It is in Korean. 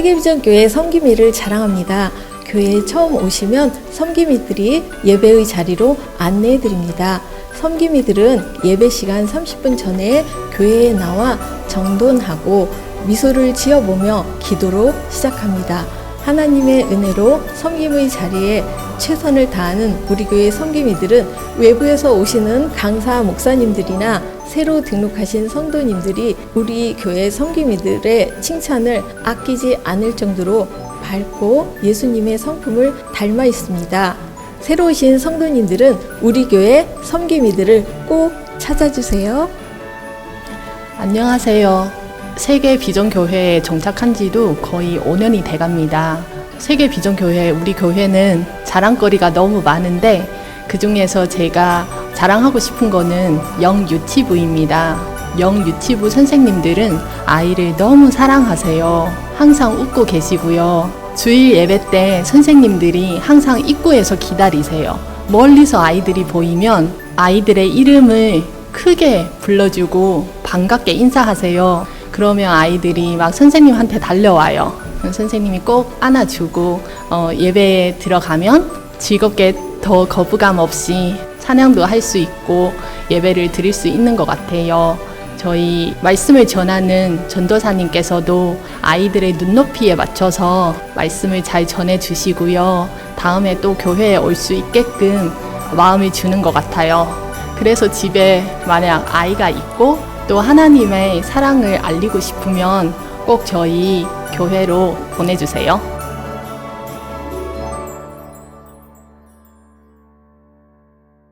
세계비전 교회 섬김이를 자랑합니다. 교회에 처음 오시면 섬김이들이 예배의 자리로 안내해 드립니다. 섬김이들은 예배 시간 30분 전에 교회에 나와 정돈하고 미소를 지어보며 기도로 시작합니다. 하나님의 은혜로 섬김의 자리에 최선을 다하는 우리 교회 섬김이들은 외부에서 오시는 강사 목사님들이나 새로 등록하신 성도님들이 우리 교회 섬김이들의 칭찬을 아끼지 않을 정도로 밝고 예수님의 성품을 닮아 있습니다. 새로 오신 성도님들은 우리 교회 섬김이들을 꼭 찾아주세요. 안녕하세요. 세계 비전교회에 정착한 지도 거의 5년이 돼 갑니다. 세계 비전교회, 우리 교회는 자랑거리가 너무 많은데 그 중에서 제가 자랑하고 싶은 거는 영 유치부입니다. 영 유치부 선생님들은 아이를 너무 사랑하세요. 항상 웃고 계시고요. 주일 예배 때 선생님들이 항상 입구에서 기다리세요. 멀리서 아이들이 보이면 아이들의 이름을 크게 불러주고 반갑게 인사하세요. 그러면 아이들이 막 선생님한테 달려와요. 선생님이 꼭 안아주고 어, 예배에 들어가면 즐겁게 더 거부감 없이 찬양도 할 수 있고 예배를 드릴 수 있는 것 같아요. 저희 말씀을 전하는 전도사님께서도 아이들의 눈높이에 맞춰서 말씀을 잘 전해 주시고요. 다음에 또 교회에 올 수 있게끔 마음을 주는 것 같아요. 그래서 집에 만약 아이가 있고 또 하나님의 사랑을 알리고 싶으면 꼭 저희 교회로 보내주세요.